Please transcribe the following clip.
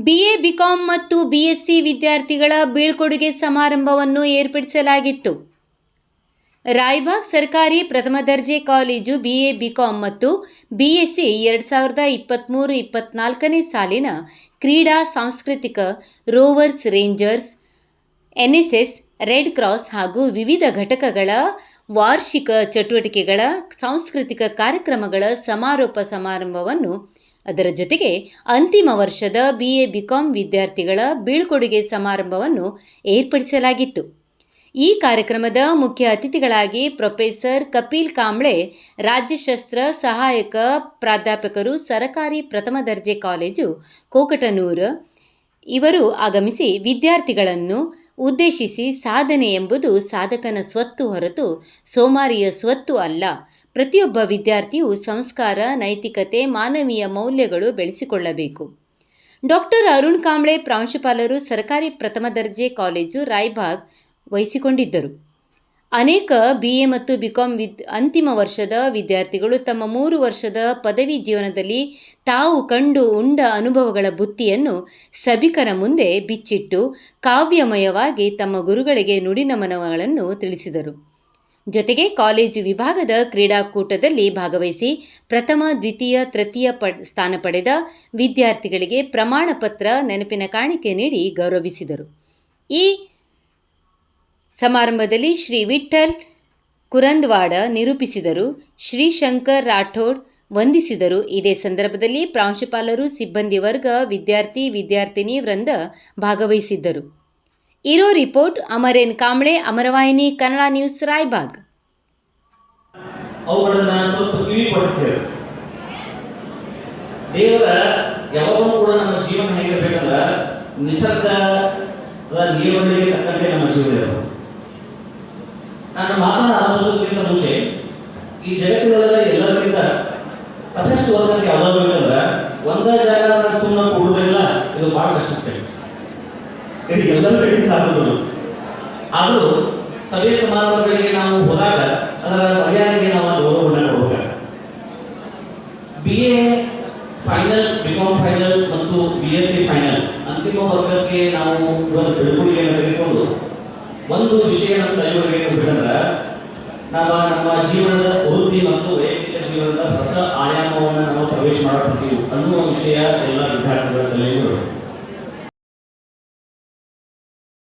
BA BCom ಮತ್ತು BSc ವಿದ್ಯಾರ್ಥಿಗಳ ಬೀಳ್ಕೊಡುಗೆ ಸಮಾರಂಭವನ್ನು ಏರ್ಪಡಿಸಲಾಗಿತ್ತು. ರಾಯ್ಬಾಗ್ ಸರ್ಕಾರಿ ಪ್ರಥಮ ದರ್ಜೆ ಕಾಲೇಜು ಬಿಎ ಬಿಕಾಂ ಮತ್ತು ಬಿಎಸ್ಸಿ ಎರಡು ಸಾವಿರದ ಇಪ್ಪತ್ತ್ಮೂರು ಇಪ್ಪತ್ತ್ನಾಲ್ಕನೇ ಸಾಲಿನ ಕ್ರೀಡಾ ಸಾಂಸ್ಕೃತಿಕ rovers rangers NSS red cross ಹಾಗೂ ವಿವಿಧ ಘಟಕಗಳ ವಾರ್ಷಿಕ ಚಟುವಟಿಕೆಗಳ ಸಾಂಸ್ಕೃತಿಕ ಕಾರ್ಯಕ್ರಮಗಳ ಸಮಾರೋಪ ಸಮಾರಂಭವನ್ನು ಅದರ ಜೊತೆಗೆ ಅಂತಿಮ ವರ್ಷದ ಬಿ ಎ ಬಿಕಾಂ ವಿದ್ಯಾರ್ಥಿಗಳ ಬೀಳ್ಕೊಡುಗೆ ಸಮಾರಂಭವನ್ನು ಏರ್ಪಡಿಸಲಾಗಿತ್ತು. ಈ ಕಾರ್ಯಕ್ರಮದ ಮುಖ್ಯ ಅತಿಥಿಗಳಾಗಿ ಪ್ರೊಫೆಸರ್ ಕಪಿಲ್ ಕಾಂಬ್ಳೆ ರಾಜ್ಯಶಾಸ್ತ್ರ ಸಹಾಯಕ ಪ್ರಾಧ್ಯಾಪಕರು ಸರಕಾರಿ ಪ್ರಥಮ ದರ್ಜೆ ಕಾಲೇಜು ಕೋಕಟನೂರು ಇವರು ಆಗಮಿಸಿ ವಿದ್ಯಾರ್ಥಿಗಳನ್ನು ಉದ್ದೇಶಿಸಿ ಸಾಧನೆ ಎಂಬುದು ಸಾಧಕನ ಸ್ವತ್ತು ಹೊರತು ಸೋಮಾರಿಯ ಸ್ವತ್ತು ಅಲ್ಲ. ಪ್ರತಿಯೊಬ್ಬ ವಿದ್ಯಾರ್ಥಿಯು ಸಂಸ್ಕಾರ, ನೈತಿಕತೆ, ಮಾನವೀಯ ಮೌಲ್ಯಗಳು ಬೆಳೆಸಿಕೊಳ್ಳಬೇಕು. ಡಾಕ್ಟರ್ ಅರುಣ್ ಕಾಂಬ್ಳೆ ಪ್ರಾಂಶುಪಾಲರು ಸರ್ಕಾರಿ ಪ್ರಥಮ ದರ್ಜೆ ಕಾಲೇಜು ರಾಯ್ಬಾಗ್ ವಹಿಸಿಕೊಂಡಿದ್ದರು. ಅನೇಕ ಬಿ ಎ ಮತ್ತು ಬಿಕಾಂ ವಿದ್ ಅಂತಿಮ ವರ್ಷದ ವಿದ್ಯಾರ್ಥಿಗಳು ತಮ್ಮ ಮೂರು ವರ್ಷದ ಪದವಿ ಜೀವನದಲ್ಲಿ ತಾವು ಕಂಡು ಉಂಡ ಅನುಭವಗಳ ಬುತ್ತಿಯನ್ನು ಸಭಿಕರ ಮುಂದೆ ಬಿಚ್ಚಿಟ್ಟು ಕಾವ್ಯಮಯವಾಗಿ ತಮ್ಮ ಗುರುಗಳಿಗೆ ನುಡಿನಮನಗಳನ್ನು ತಿಳಿಸಿದರು. ಜೊತೆಗೆ ಕಾಲೇಜು ವಿಭಾಗದ ಕ್ರೀಡಾಕೂಟದಲ್ಲಿ ಭಾಗವಹಿಸಿ ಪ್ರಥಮ, ದ್ವಿತೀಯ, ತೃತೀಯ ಸ್ಥಾನ ಪಡೆದ ವಿದ್ಯಾರ್ಥಿಗಳಿಗೆ ಪ್ರಮಾಣ ಪತ್ರ ನೆನಪಿನ ಕಾಣಿಕೆ ನೀಡಿ ಗೌರವಿಸಿದರು. ಈ ಸಮಾರಂಭದಲ್ಲಿ ಶ್ರೀ ವಿಠ್ಠಲ್ ಕುರಂದ್ವಾಡ ನಿರೂಪಿಸಿದರು, ಶ್ರೀ ಶಂಕರ್ ರಾಠೋಡ್ ವಂದಿಸಿದರು. ಇದೇ ಸಂದರ್ಭದಲ್ಲಿ ಪ್ರಾಂಶುಪಾಲರು, ಸಿಬ್ಬಂದಿ ವರ್ಗ, ವಿದ್ಯಾರ್ಥಿ, ವಿದ್ಯಾರ್ಥಿನಿ ವೃಂದ ಭಾಗವಹಿಸಿದ್ದರು. ಇರೋ ರಿಪೋರ್ಟ್ ಅಮರೇನ್ ಕಾಂಬ್ಳೆ, ಅಮರವಾಹಿನಿ, ಕನ್ನಡ ನ್ಯೂಸ್, ರಾಯ್ಬಾಗ್. ಅವುಗಳನ್ನ ಸ್ವಲ್ಪ ಕಿವಿ ಕೊಟ್ಟು ದೇವರ ಯಾವಾಗಲೂ ಕೂಡ ನಮ್ಮ ಜೀವನ ಹೇಗಿರ್ಬೇಕಂದ್ರ ನಿಸರ್ಗದ ನಿಯಮಗಳಿಗೆ ತಕ್ಕಂತೆ ನಮ್ಮ ಜೀವನ ಇರಬೇಕು. ನಾನು ಮಾತನ್ನ ಆರಂಭಿಸೋದಕ್ಕಿಂತ ಮುಂಚೆ ಈ ಜಗತ್ತಿನೊಳಗೆ ಎಲ್ಲರಿಗಿಂತ ಸಾಕಷ್ಟು ಓದಕ್ಕೆ ಯಾವುದಾದ್ರು ಬೇಕಂದ್ರೆ ಒಂದೇ ಜಾಗ ಸುಮ್ಮನೆ ಕೂಡುವುದಿಲ್ಲ, ಇದು ಬಹಳ ಕಷ್ಟ ಕೆಲಸ ಇದು ಎಲ್ಲರ ಕಡೆಯಿಂದ ಆಗುವುದು ಆದರೂ ಸಭೆ ಸಮಾರಂಭಗಳಿಗೆ ನಾವು ಹೋದಾಗ ಅದರ ಮರ್ಯಾದೆಗೆ ನಾವು ಗೌರವವನ್ನು ಕೊಡಬೇಕು B A final BCom final ಮತ್ತು ಬಿ ಎಸ್ ಸಿ ಫೈನಲ್ ಅಂತಿಮ ವರ್ಗಕ್ಕೆ ನಾವು ಇವತ್ತು ಬೆಳಗುಳಿಯನ್ನು ತೆಗೆದುಕೊಂಡು ಒಂದು ವಿಷಯ ನಮ್ಮ ತಲೆಯೊಳಗೆ ಬಿಟ್ಟಂದ್ರೆ ನಾವು ನಮ್ಮ ಜೀವನದ ವೃತ್ತಿ ಮತ್ತು ವೈಯಕ್ತಿಕ ಜೀವನದ ಹೊಸ ಆಯಾಮವನ್ನು ನಾವು ಪ್ರವೇಶ ಮಾಡಬೇಕು ಅನ್ನುವ ವಿಷಯ ಎಲ್ಲ ವಿದ್ಯಾರ್ಥಿಗಳ ತಲೆಯಲ್ಲಿರಬೇಕು